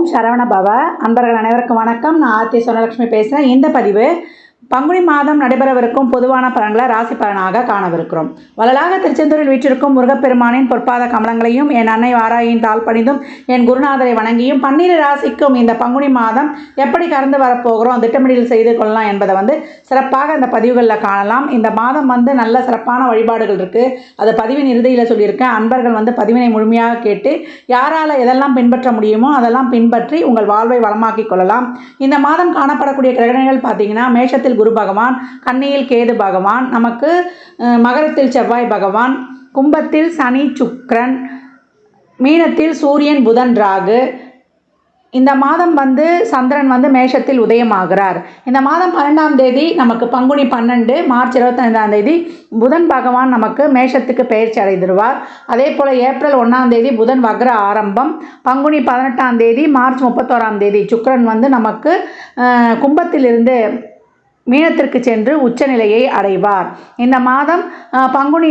ஓம் சரவண பவ. அன்பர்கள் அனைவருக்கும் வணக்கம். நான் ஆர்த்தி சொனலட்சுமி பேசுகிறேன் இந்த பதிவு பங்குனி மாதம் நடைபெறவிருக்கும் பொதுவான பலன்களை ராசி பலனாக காணவிருக்கிறோம். வளலாக திருச்செந்தூரில் வீற்றிருக்கும் முருகப்பெருமானின் பொற்பாத கமலங்களையும் என் அன்னை வாராயின் தாழ் பணிந்தும் என் குருநாதரை வணங்கியும் பன்னிரு ராசிக்கும் இந்த பங்குனி மாதம் எப்படி கறந்து வரப்போகிறோம் திட்டமிடல் செய்து கொள்ளலாம் என்பதை வந்து சிறப்பாக இந்த பதிவுகளில் காணலாம். இந்த மாதம் வந்து நல்ல சிறப்பான வழிபாடுகள் இருக்குது அது பதிவின் இறுதியில் சொல்லியிருக்கேன். அன்பர்கள் வந்து பதிவினை முழுமையாக கேட்டு யாரால் எதெல்லாம் பின்பற்ற முடியுமோ அதெல்லாம் பின்பற்றி உங்கள் வாழ்வை வளமாக்கிக் கொள்ளலாம். இந்த மாதம் காணப்படக்கூடிய கிரகணங்கள் பார்த்தீங்கன்னா மேஷத்தில் குரு பகவான் கன்னியில் கேது பகவான் நமக்கு மகரத்தில் செவ்வாய் பகவான் கும்பத்தில் சனி சுக்ரன் மீனத்தில் சூரியன் புதன் ராகு. இந்த மாதம் வந்து சந்திரன் வந்து மேஷத்தில் உதயமாகிறார். இந்த மாதம் பன்னெண்டாம் தேதி நமக்கு பங்குனி பன்னெண்டு மார்ச் இருபத்தைந்தாம் தேதி புதன் பகவான் நமக்கு மேஷத்துக்கு பயிற்சி அடைந்துருவார். அதே போல் ஏப்ரல் ஒன்றாம் தேதி புதன் வக்ர ஆரம்பம் பங்குனி பதினெட்டாம் தேதி மார்ச் முப்பத்தோராம் தேதி சுக்கரன் வந்து நமக்கு கும்பத்திலிருந்து மீனத்திற்கு சென்று உச்சநிலையை அடைவார். இந்த மாதம் பங்குனி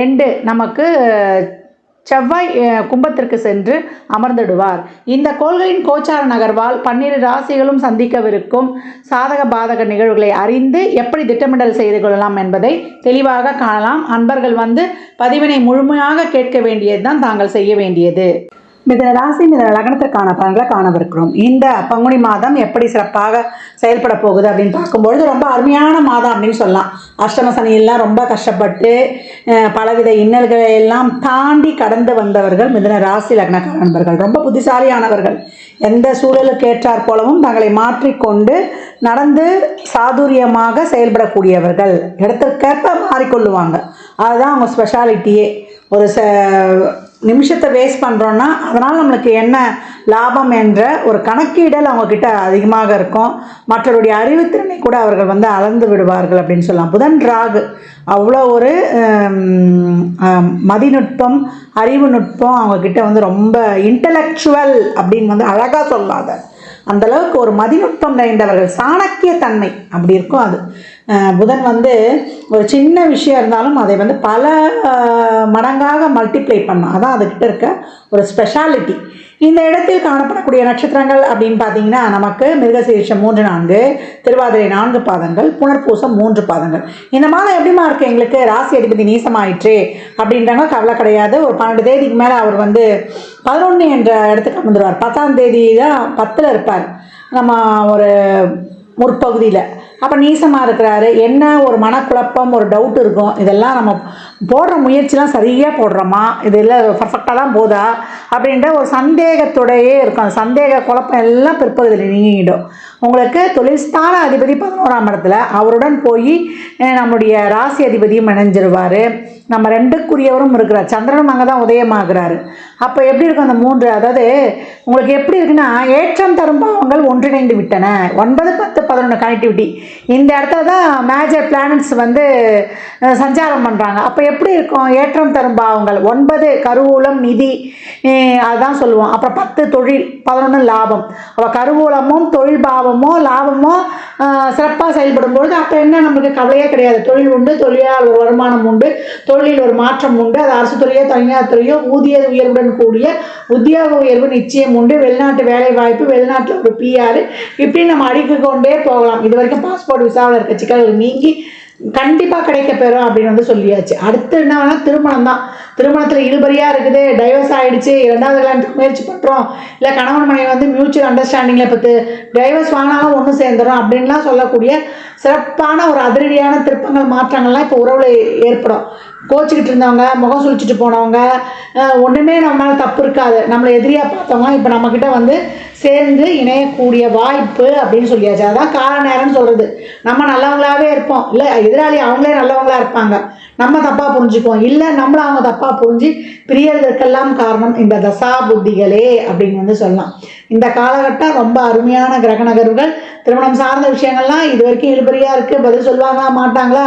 ரெண்டு நமக்கு செவ்வாய் கும்பத்திற்கு சென்று அமர்ந்திடுவார். இந்த கோள்களின் கோச்சார நகர்வால் பன்னிரு ராசிகளும் சந்திக்கவிருக்கும் சாதக பாதக நிகழ்வுகளை அறிந்து எப்படி திட்டமிடல் செய்து கொள்ளலாம் என்பதை தெளிவாக காணலாம். அன்பர்கள் வந்து பதிவினை முழுமையாக கேட்க வேண்டியதுதான் தாங்கள் செய்ய வேண்டியது. மிதன ராசி மிதன லக்னத்திற்கான பலன்களை காணவிருக்கிறோம். இந்த பங்குனி மாதம் எப்படி சிறப்பாக செயல்பட போகுது அப்படின்னு பார்க்கும்பொழுது ரொம்ப அருமையான மாதம் அப்படின்னு சொல்லலாம். அஷ்டம சனியெல்லாம் ரொம்ப கஷ்டப்பட்டு பலவித இன்னல்களை எல்லாம் தாண்டி கடந்து வந்தவர்கள் மிதன ராசி லக்னக்கார நண்பர்கள். ரொம்ப புத்திசாலியானவர்கள். எந்த சூழலுக்கு ஏற்றாற் போலவும் தங்களை மாற்றிக்கொண்டு நடந்து சாதுரியமாக செயல்படக்கூடியவர்கள். இடத்திற்கேற்ப மாறிக்கொள்ளுவாங்க. அதுதான் அவங்க ஸ்பெஷாலிட்டியே ஒரு ச நிமிஷத்தை வேஸ்ட் பண்ணுறோன்னா அதனால் நம்மளுக்கு என்ன லாபம் என்ற ஒரு கணக்கீடல் அவங்கக்கிட்ட அதிகமாக இருக்கும். மற்றவருடைய அறிவுத்திறனை கூட அவர்கள் வந்து அளந்து விடுவார்கள் அப்படின்னு சொல்லலாம். புதன் ராகு அவ்வளோ ஒரு மதிநுட்பம் அறிவு நுட்பம் அவங்கக்கிட்ட வந்து ரொம்ப இன்டலெக்சுவல் அப்படின்னு வந்து அழகாக சொல்லாத. அந்த அளவுக்கு ஒரு மதிநுட்பம் நிறைந்தவர்கள் சாணக்கிய தன்மை அப்படி இருக்கும் அது. புதன் வந்து ஒரு சின்ன விஷயம் இருந்தாலும் அதை வந்து பல மடங்காக மல்டிப்ளை பண்ணும் அதான் அதுக்கிட்ட இருக்க ஒரு ஸ்பெஷாலிட்டி இந்த இடத்தில் காணப்படக்கூடிய நட்சத்திரங்கள் அப்படின்னு பார்த்தீங்கன்னா நமக்கு மிருகசீரிஷம் மூன்று நான்கு திருவாதிரை நான்கு பாதங்கள் புனர்பூசம் மூன்று பாதங்கள். இந்த மாதம் எப்படிமா இருக்குது எங்களுக்கு? ராசி அதிபதி நீசமாயிற்று அப்படின்றாங்க கவலை கிடையாது. ஒரு பன்னெண்டு தேதிக்கு மேலே அவர் வந்து பதினொன்று என்ற இடத்துக்கு வந்துடுவார் பத்தாம் தேதி தான் பத்தில் இருப்பார். நம்ம ஒரு முற்பகுதியில். அப்போ நீசமாக இருக்கிறாரு. என்ன ஒரு மனக்குழப்பம் ஒரு டவுட் இருக்கும். இதெல்லாம் நம்ம போடுற முயற்சிலாம் சரியாக போடுறோமா? இது இல்லை பர்ஃபெக்டாக தான் போதா? அப்படின்ற ஒரு சந்தேகத்தோடையே இருக்கும். அந்த சந்தேக குழப்பம் எல்லாம் பிற்பகுதியில் நீங்கிடும். உங்களுக்கு தொழில்ஸ்தான அதிபதி பதினோராம் இடத்துல அவருடன் போய் நம்முடைய ராசி அதிபதியும் இணைஞ்சிருவார். நம்ம ரெண்டுக்குரியவரும் இருக்கிறார். சந்திரனும் அங்கே தான் உதயமாகிறாரு. அப்போ எப்படி இருக்கும் அந்த மூன்று? அதாவது உங்களுக்கு எப்படி இருக்குன்னா ஏற்றம் தரும் பாவங்கள் ஒன்றிணைந்து விட்டன. ஒன்பது பத்து பதினொன்று கனெக்டிவிட்டி இந்த இடத்துல தான் மேஜர் பிளானட்ஸ் வந்து சஞ்சாரம் பண்ணுறாங்க அப்போ எப்படி இருக்கும்? ஏற்றம் தரும் பாவங்கள். ஒன்பது கருவூலம் நிதி அதுதான் அதான் சொல்லுவோம். அப்புறம் பத்து தொழில் பதினொன்று லாபம். அப்போ கருவூலமும் தொழில் பாவமோ லாபமோ சிறப்பாக செயல்படும் பொழுது அப்போ என்ன? நமக்கு கவலையே கிடையாது. தொழில் உண்டு தொழிலாளர் வருமானம் உண்டு தொழிலில் ஒரு மாற்றம் உண்டு. அது அரசு துறையோ தனியார் துறையோ ஊதிய உயர்வுடன் கூடிய உத்தியோக உயர்வு நிச்சயம் உண்டு. வெளிநாட்டு வேலை வாய்ப்பு வெளிநாட்டில் ஒரு பிஆர் இப்படி நம்ம அடிக்க கொண்டே போகலாம். இது வரைக்கும் பாஸ்போர்ட் விசாவில் இருக்க சிக்கல்கள் நீங்கி கண்டிப்பாக கிடைக்க பெறும் அப்படின்னு வந்து சொல்லியாச்சு. அடுத்து என்ன வேணால் திருமணம் தான். திருமணத்தில் இழுபறியாக இருக்குது. டைவர்ஸ் ஆகிடுச்சு இரண்டாவது கல்யாணத்துக்கு முயற்சி பண்ணுறோம் இல்லை கணவன் மனைவி வந்து மியூச்சுவல் அண்டர்ஸ்டாண்டிங்கில் பத்து டைவர்ஸ் வாங்கினாலும் ஒன்று சேர்ந்துடும் அப்படின்லாம் சொல்லக்கூடிய சிறப்பான ஒரு அதிரடியான திருப்பங்கள் மாற்றங்கள்லாம் இப்போ உறவில் ஏற்படும். கோச்சிக்கிட்டு இருந்தவங்க முகம் சுழிச்சிட்டு போனவங்க ஒன்றுமே நம்ம மேலே தப்பு இருக்காது. நம்மளை எதிரியாக பார்த்தவங்க இப்போ நம்மக்கிட்ட வந்து சேர்ந்து இணையக்கூடிய வாய்ப்பு அப்படின்னு சொல்லியாச்சு. அதுதான் கால நேரம்னு சொல்கிறது நம்ம நல்லவங்களாகவே இருப்போம். இல்லை எதிராளி அவங்களே நல்லவங்களாக இருப்பாங்க. நம்ம தப்பாக புரிஞ்சுக்குவோம். இல்லை நம்மளை அவங்க தப்பாக புரிஞ்சு பிரியறதுக்கெல்லாம் காரணம் இந்த தசா புத்திகளே அப்படின்னு வந்து சொல்லலாம். இந்த காலகட்டம் ரொம்ப அருமையான கிரக நகர்வுகள். திருமணம் சார்ந்த விஷயங்கள்லாம் இது வரைக்கும் இழுபறியாக இருக்குது பதில் சொல்லுவாங்க மாட்டாங்களா?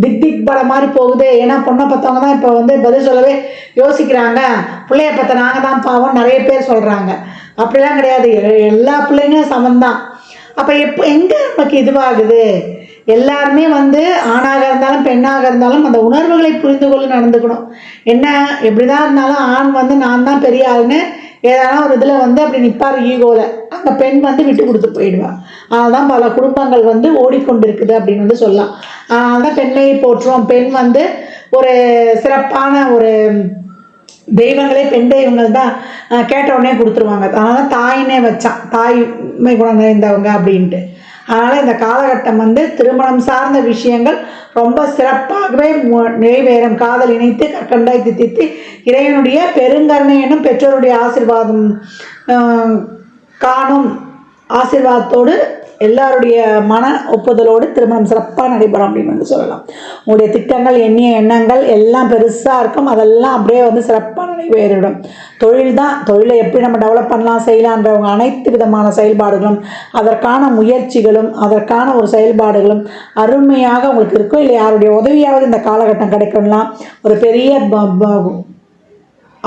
திக் திக் படம் மாதிரி போகுது. ஏன்னா பொண்ணை பார்த்தவங்க தான் இப்போ வந்து பதில் சொல்லவே யோசிக்கிறாங்க. பிள்ளைய பார்த்த நாங்கள் தான் பாவம் நிறைய பேர் சொல்கிறாங்க அப்படிலாம் கிடையாது. எ- எல்லா பிள்ளைங்க சமந்தான் அப்போ எப்போ எங்கே நமக்கு இதுவாகுது? எல்லாருமே வந்து ஆணாக இருந்தாலும் பெண்ணாக இருந்தாலும் அந்த உணர்வுகளை புரிந்து கொள்ள நடந்துக்கணும். என்ன எப்படிதான் இருந்தாலும் ஆண் வந்து நான் தான் பெரிய ஆளுன்னு ஏதானா ஒரு இதில் வந்து அப்படி நிற்பார் ஈகோவில் அந்த பெண் வந்து விட்டு கொடுத்து போயிடுவா. அதுதான் பல குடும்பங்கள் வந்து ஓடிக்கொண்டிருக்குது அப்படின்னு வந்து சொல்லலாம். அதனால் பெண்மையை போற்றுவோம். பெண் வந்து ஒரு சிறப்பான ஒரு தெய்வங்களே பெண் தெய்வங்கள் தான் கேட்ட உடனே கொடுத்துருவாங்க. அதனால தாயினே வச்சான். தாய்மை குணம் நிறைந்தவங்க அப்படின்ட்டு. அதனால் இந்த காலகட்டம் வந்து திருமணம் சார்ந்த விஷயங்கள் ரொம்ப சிறப்பாகவே நிறைவேறும். காதல் இணைத்து கற்கண்டாய் தித்தித்து இறைவனுடைய பெருங்கருணை எனும் பெற்றோருடைய ஆசிர்வாதம் காணும் ஆசிர்வாதத்தோடு எல்லாருடைய மன ஒப்புதலோடு திருமணம் சிறப்பாக நடைபெறும் அப்படின்னு வந்து சொல்லலாம். உங்களுடைய திட்டங்கள் எண்ணிய எண்ணங்கள் எல்லாம் பெருசாக இருக்கும். அதெல்லாம் அப்படியே வந்து சிறப்பாக நடைபெறிடும் தொழில் தான் தொழிலை எப்படி நம்ம டெவலப் பண்ணலாம் செய்யலான்றவங்க அனைத்து விதமான செயல்பாடுகளும் அதற்கான முயற்சிகளும் அதற்கான ஒரு செயல்பாடுகளும் அருமையாக உங்களுக்கு இருக்கும் இல்லை யாருடைய உதவியாவது இந்த காலகட்டம் கிடைக்கும்லாம் ஒரு பெரிய ப- ப-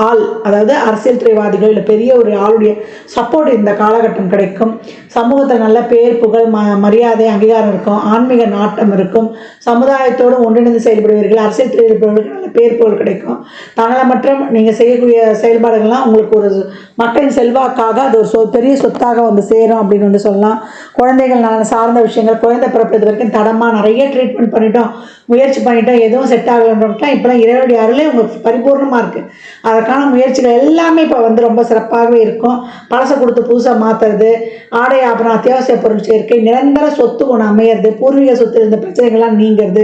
ஆள் அதாவது அரசியல் துறைவாதிகள் இல்லை பெரிய ஒரு ஆளுடைய சப்போர்ட் இந்த காலகட்டம் கிடைக்கும். சமூகத்தில் நல்ல பேர் புகழ் ம மரியாதை அங்கீகாரம் இருக்கும். ஆன்மீக நாட்டம் இருக்கும். சமுதாயத்தோடு ஒன்றிணைந்து செயல்படுவீர்கள். அரசியல் துறையில் இருப்பவர்களுக்கு நல்ல பேர் புகழ் கிடைக்கும். தன்னலமற்ற நீங்கள் செய்யக்கூடிய செயல்பாடுகள்லாம் உங்களுக்கு ஒரு மக்களின் செல்வாக்காக அது ஒரு சொ பெரிய சொத்தாக வந்து சேரும் அப்படின்னு வந்து சொல்லலாம். குழந்தைகள் நலன் சார்ந்த விஷயங்கள் குழந்தை பிறப்பது வரைக்கும் தடமாக நிறைய ட்ரீட்மெண்ட் பண்ணிட்டோம் முயற்சி பண்ணிட்டோம் எதுவும் செட் ஆகலன்றவங்கலாம் இப்போலாம் இறைவனுடைய அருளே உங்களுக்கு பரிபூர்ணமாக இருக்குது அதை அதற்கான முயற்சிகள் எல்லாமே இப்போ வந்து ரொம்ப சிறப்பாகவே இருக்கும். பழசை கொடுத்து புதுசாக மாற்றுறது ஆடை ஆபரணம் அத்தியாவசிய பொருள் சேர்க்கை நிரந்தர சொத்து ஒன்று அமையிறது பூர்வீக சொத்து இருந்த பிரச்சனைகள்லாம் நீங்கிறது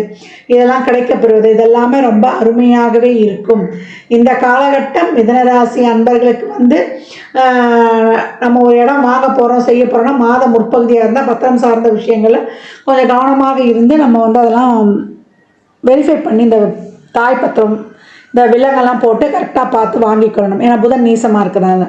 இதெல்லாம் கிடைக்கப்பெறுவது இதெல்லாமே ரொம்ப அருமையாகவே இருக்கும். இந்த காலகட்டம் மிதனராசி அன்பர்களுக்கு வந்து நம்ம ஒரு இடம் வாங்க போகிறோம் செய்ய போகிறோம்னா மாதம் முற்பகுதியாக இருந்தால் பத்திரம் சார்ந்த விஷயங்களில் கொஞ்சம் கவனமாக இருந்து நம்ம வந்து அதெல்லாம் வெரிஃபை பண்ணி இந்த தாய் பத்திரம் இந்த விலங்கெல்லாம் போட்டு கரெக்டாக பார்த்து வாங்கிக்கொள்ளணும். ஏன்னா புதன் நீசமாக இருக்கிறாங்க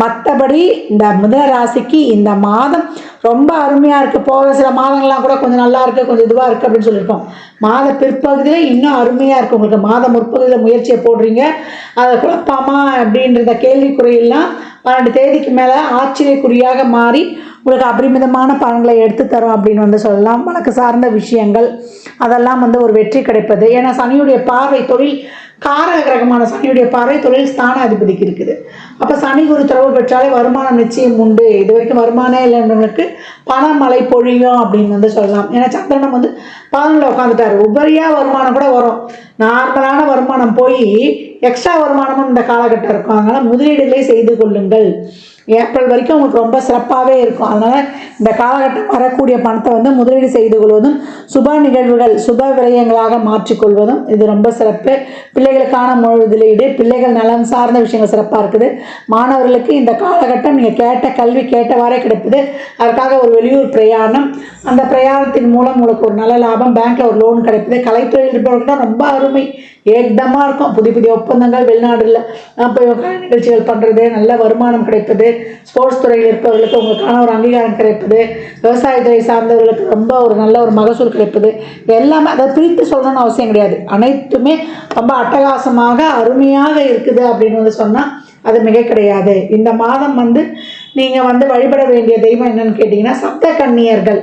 மற்றபடி இந்த முதல ராசிக்கு இந்த மாதம் ரொம்ப அருமையாக இருக்குது போக சில மாதங்கள்லாம் கூட கொஞ்சம் நல்லா இருக்குது கொஞ்சம் இதுவாக இருக்குது அப்படின்னு சொல்லியிருக்கோம். மாத பிற்பகுதியில் இன்னும் அருமையாக இருக்குது உங்களுக்கு. மாத முற்பகுதியில் முயற்சியை போடுறீங்க. அதை குழப்பாமா அப்படின்றத கேள்விக்குறையெல்லாம் பன்னெண்டு தேதிக்கு மேலே ஆச்சரியக்குறியாக மாறி உங்களுக்கு அபரிமிதமான பலன்களை எடுத்து தரும் அப்படின்னு வந்து சொல்லலாம். வழக்கு சார்ந்த விஷயங்கள் அதெல்லாம் வந்து ஒரு வெற்றி கிடைப்பது. ஏன்னா சனியுடைய பார்வை தொழில் காரக கிரகமான சனியுடைய பார்வை தொழில் ஸ்தான அதிபதிக்கு இருக்குது. அப்போ சனி குரு தொடர்பு பெற்றாலே வருமானம் நிச்சயம் உண்டு. இது வரைக்கும் வருமானம் இல்லைன்றவங்களுக்கு மழை பொழியும் அப்படின்னு வந்து சொல்லலாம். ஏன்னா சந்திரனம் வந்து பதினொன்றில் உட்காந்துட்டாரு உபரியாக வருமானம் கூட வரும். நார்மலான வருமானம் போய் எக்ஸ்ட்ரா வருமானமும் இந்த காலகட்டம் இருக்கும். அதனால் முதலீடுகளை செய்து கொள்ளுங்கள். ஏப்ரல் வரைக்கும் உங்களுக்கு ரொம்ப சிறப்பாகவே இருக்கும். அதனால் இந்த காலகட்டம் வரக்கூடிய பணத்தை வந்து முதலீடு செய்து கொள்வதும் சுப நிகழ்வுகள் சுப விரயங்களாக மாற்றிக்கொள்வதும் இது ரொம்ப சிறப்பு. பிள்ளைகளுக்கான முதலீடு பிள்ளைகள் நலன் சார்ந்த விஷயங்கள் சிறப்பாக இருக்குது. மாணவர்களுக்கு இந்த காலகட்டம் நீங்கள் கேட்ட கல்வி கேட்டவாறே கிடைக்குது அதற்காக ஒரு வெளியூர் பிரயாணம். அந்த பிரயாணத்தின் மூலம் உங்களுக்கு ஒரு நல்ல லாபம் பேங்க்கில் ஒரு லோன் கிடைக்குது கலைத்துறையில் இருப்பவர்களுக்கு ரொம்ப அருமை. ஏக்தமாக இருக்கும். புதிய புதிய ஒப்பந்தங்கள் வெளிநாடுகளில் போய் நிகழ்ச்சிகள் பண்ணுறது நல்ல வருமானம் கிடைப்பது ஸ்போர்ட்ஸ் துறையில் இருப்பவர்களுக்கு உங்களுக்கான ஒரு அங்கீகாரம் கிடைப்பது விவசாயத்துறை சார்ந்தவர்களுக்கு ரொம்ப ஒரு நல்ல ஒரு மகசூல் கிடைப்பது எல்லாமே அதை பிரித்து சொல்லணும்னு அவசியம் கிடையாது. அனைத்துமே ரொம்ப அட்டகாசமாக அருமையாக இருக்குது அப்படின்னு வந்து சொன்னால் அது மிக கிடையாது. இந்த மாதம் வந்து நீங்கள் வந்து வழிபட வேண்டிய தெய்வம் என்னன்னு கேட்டிங்கன்னா சப்த கன்னியர்கள்.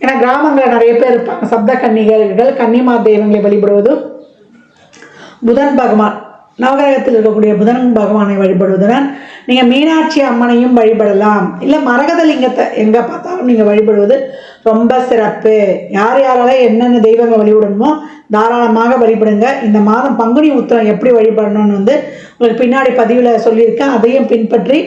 ஏன்னா கிராமங்களில் நிறைய பேர் இருப்பாங்க. சப்த கன்னிகர்கள் கன்னிமா தெய்வங்களை வழிபடுவதும் புதன் பகவான் நவகிரகத்தில் இருக்கக்கூடிய புதன் பகவானை வழிபடுவதுடன் நீங்கள் மீனாட்சி அம்மனையும் வழிபடலாம். இல்லை மரகதலிங்கத்தை எங்கே பார்த்தாலும் நீங்கள் வழிபடுவது ரொம்ப சிறப்பு. யார் யாரால என்னென்ன தெய்வங்கள் வழிபடணுமோ தாராளமாக வழிபடுங்க. இந்த மாதம் பங்குனி உத்திரம் எப்படி வழிபடணும்னு வந்து உங்களுக்கு பின்னாடி பதிவில் சொல்லியிருக்கேன். அதையும் பின்பற்றி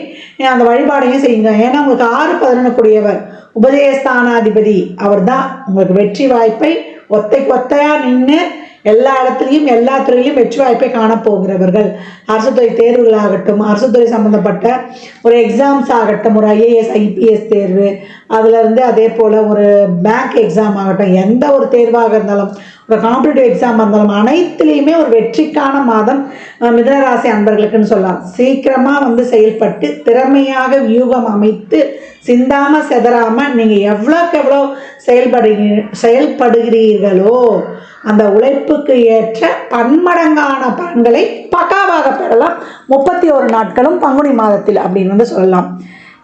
அந்த வழிபாடையும் செய்யுங்க. ஏன்னா உங்களுக்கு ஆறு பதினொன்று கூடியவர். உபதேஸ்தானாதிபதி அவர் தான் உங்களுக்கு வெற்றி வாய்ப்பை ஒத்தை ஒத்தையாக நின்று எல்லா இடத்துலையும் எல்லா துறையிலும் வெற்றி வாய்ப்பை காணப்போகிறவர்கள் அரசு துறை தேர்வுகளாகட்டும் அரசு துறை சம்மந்தப்பட்ட ஒரு எக்ஸாம்ஸ் ஆகட்டும் ஒரு ஐஏஎஸ் ஐபிஎஸ் தேர்வு அதுலேருந்து அதே போல் ஒரு பேங்க் எக்ஸாம் ஆகட்டும் எந்த ஒரு தேர்வாக இருந்தாலும் ஒரு காம்படிட்டிவ் எக்ஸாம் இருந்தாலும் அனைத்துலேயுமே ஒரு வெற்றிக்கான மாதம் மிதனராசி அன்பர்களுக்குன்னு சொல்லலாம். சீக்கிரமாக வந்து செயல்பட்டு திறமையாக வியூகம் அமைத்து சிந்தாமல் செதறாமல் நீங்கள் எவ்வளோக்கு எவ்வளோ செயல்படுகிறீ செயல்படுகிறீர்களோ அந்த உழைப்புக்கு ஏற்ற பன்மடங்கான பலன்களை பக்காவாக பெறலாம். முப்பத்தி ஒரு நாட்களும் பங்குனி மாதத்தில் அப்படின்னு வந்து சொல்லலாம்.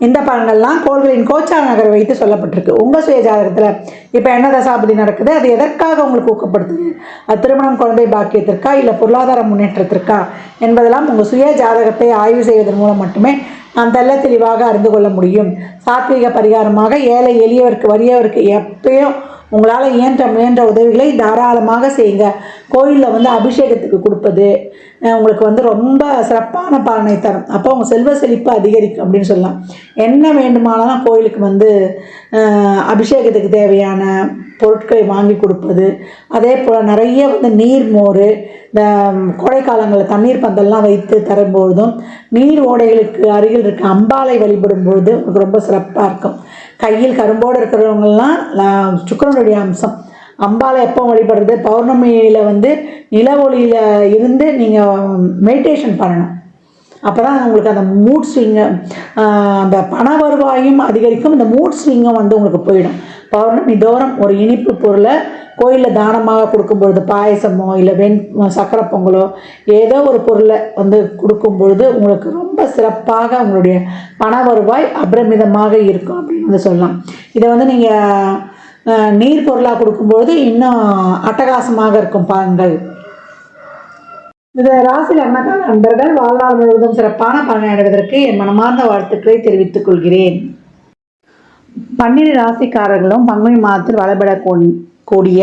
இந்த பலன்கள்லாம் கோள்களின் கோச்சார நகர் வைத்து சொல்லப்பட்டிருக்கு. உங்கள் சுய ஜாதகத்தில் இப்போ என்ன தசாபதி நடக்குது? அது எதற்காக உங்களுக்கு ஊக்கப்படுத்துது? அது திருமணம் குழந்தை பாக்கியத்திற்கா இல்லை பொருளாதார முன்னேற்றத்திற்கா என்பதெல்லாம் உங்கள் சுய ஜாதகத்தை ஆய்வு செய்வதன் மூலம் மட்டுமே நாம் தெல்ல தெளிவாக அறிந்து கொள்ள முடியும். சாத்வீக பரிகாரமாக ஏழை எளியவருக்கு வறியவருக்கு எப்பயும் உங்களால் இயன்ற முயன்ற உதவிகளை தாராளமாக செய்யுங்க. கோயிலில் வந்து அபிஷேகத்துக்கு கொடுப்பது உங்களுக்கு வந்து ரொம்ப சிறப்பான பலனை தரும். அப்போ உங்கள் செல்வ செழிப்பு அதிகரிக்கும் அப்படின்னு சொல்லலாம். என்ன வேண்டுமானாலும் கோயிலுக்கு வந்து அபிஷேகத்துக்கு தேவையான பொருட்களை வாங்கி கொடுப்பது. அதே போல் நிறைய வந்து நீர் மோர் இந்த கோடைக்காலங்களில் தண்ணீர் பந்தல்லாம் வைத்து தரும்பொழுதும் நீர் ஓடைகளுக்கு அருகில் இருக்க அம்பாலை வழிபடும் பொழுது உங்களுக்கு ரொம்ப சிறப்பாக இருக்கும். கையில் கரும்போடு இருக்கிறவங்கெல்லாம் சுக்கரனுடைய அம்சம். அம்பாலை எப்போ வழிபடுறது? பௌர்ணமியில் வந்து நில ஒளியில் இருந்து நீங்கள் மெடிடேஷன் பண்ணணும். அப்போ தான் உங்களுக்கு அந்த மூட் ஸ்விங்கு அந்த பண வருவாயும் அதிகரிக்கும். இந்த மூட் ஸ்விங்கும் வந்து உங்களுக்கு போயிடும். பௌர்ணமி தோறும் ஒரு இனிப்பு பொருளை கோயிலில் தானமாக கொடுக்கும் பொழுது பாயசமோ இல்லை வெண் சக்கரை பொங்கலோ ஏதோ ஒரு பொருளை வந்து கொடுக்கும் பொழுது உங்களுக்கு ரொம்ப சிறப்பாக உங்களுடைய பண வருவாய் அபரிமிதமாக இருக்கும் அப்படின்னு வந்து சொல்லலாம். இதை வந்து நீங்கள் நீர் பொருளாக கொடுக்கும்பொழுது இன்னும் அட்டகாசமாக இருக்கும் பலன்கள் இந்த ராசி லக்னக்கார நண்பர்கள் வாழ்நாள் முழுவதும் சிறப்பான பலனை அடைவதற்கு என் மனமார்ந்த வாழ்த்துக்களை தெரிவித்துக் கொள்கிறேன். பன்னிரு ராசிக்காரர்களும் பங்குனி மாதத்தில் வழிபட கூடிய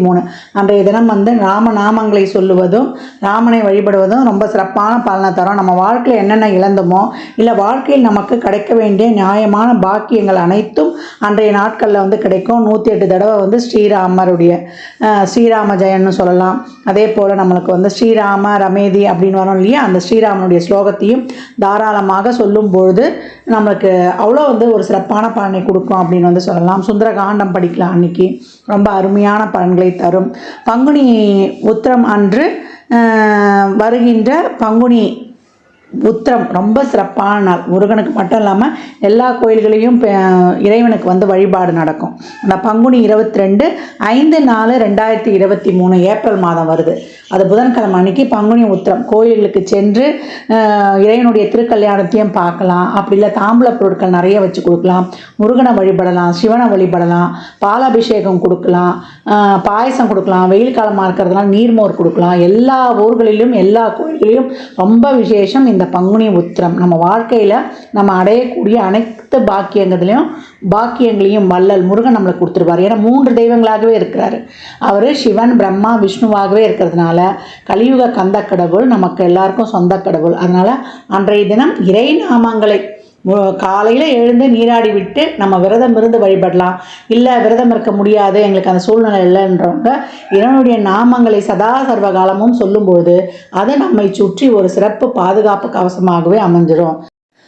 மூணு அன்றைய தினம் வந்து ராம நாமங்களை சொல்லுவதும் ராமனை வழிபடுவதும் ரொம்ப சிறப்பான பலனை தரும். நம்ம வாழ்க்கையில் என்னென்ன இழந்தோமோ இல்லை வாழ்க்கையில் நமக்கு கிடைக்க வேண்டிய நியாயமான பாக்கியங்கள் அனைத்தும் அன்றைய நாட்களில் வந்து கிடைக்கும். நூற்றி எட்டு தடவை வந்து ஸ்ரீராமருடைய ஸ்ரீராம ஜெயன்னு சொல்லலாம். அதே போல் நம்மளுக்கு வந்து ஸ்ரீராம ரமேதி அப்படின்னு வரும் இல்லையா? அந்த ஸ்ரீராமனுடைய ஸ்லோகத்தையும் தாராளமாக சொல்லும் பொழுது நம்மளுக்கு அவ்வளோ வந்து ஒரு சிறப்பான பலனை கொடுக்கும் அப்படின்னு வந்து சொல்லலாம். சுந்தரகாண்டம் படிக்கலாம் அன்னைக்கு. ரொம்ப அருமையான பலன்களை தரும். பங்குனி உத்திரம் அன்று வருகின்ற பங்குனி உத்திரம் ரொம்ப சிறப்பான நாள். முருகனுக்கு மட்டும் இல்லாமல் எல்லா கோயில்களையும் இறைவனுக்கு வந்து வழிபாடு நடக்கும். அந்த பங்குனி இருபத்தி ரெண்டு ஐந்து நாலு ரெண்டாயிரத்தி இருபத்தி மூணு ஏப்ரல் மாதம் வருது. அது புதன்கிழமை அன்னைக்கு பங்குனி உத்திரம். கோயில்களுக்கு சென்று இறைவனுடைய திருக்கல்யாணத்தையும் பார்க்கலாம். அப்படி இல்லை தாம்பூல பொருட்கள் நிறைய வச்சு கொடுக்கலாம். முருகனை வழிபடலாம் சிவனை வழிபடலாம் பாலாபிஷேகம் கொடுக்கலாம் பாயசம் கொடுக்கலாம் வெயில் காலமாக இருக்கிறதுனால நீர்மோர் கொடுக்கலாம். எல்லா ஊர்களிலும் எல்லா கோயில்களிலும் ரொம்ப விசேஷம் இந்த இந்த பங்குனி உத்திரம். நம்ம வாழ்க்கையில் நம்ம அடையக்கூடிய அனைத்து பாக்கியங்களையும் பாக்கியங்களையும் வள்ளல் முருகன் நம்மளுக்கு கொடுத்துருவார் ஏன்னா மூன்று தெய்வங்களாகவே இருக்கிறாரு. அவர் சிவன் பிரம்மா விஷ்ணுவாகவே இருக்கிறதுனால கலியுக கந்த கடவுள் நமக்கு எல்லாருக்கும் சொந்த கடவுள். அதனால் அன்றைய தினம் இறை நாமங்களை காலையில் எழுந்து நீராடி விட்டு நம்ம விரதம் இருந்து வழிபடலாம். இல்லை விரதம் இருக்க முடியாது எங்களுக்கு அந்த சூழ்நிலை இல்லைன்றவங்க இறைவனுடைய நாமங்களை சதா சர்வ காலமும் சொல்லும்போது அது நம்மை சுற்றி ஒரு சிறப்பு பாதுகாப்பு கவசமாகவே அமைஞ்சிரும்.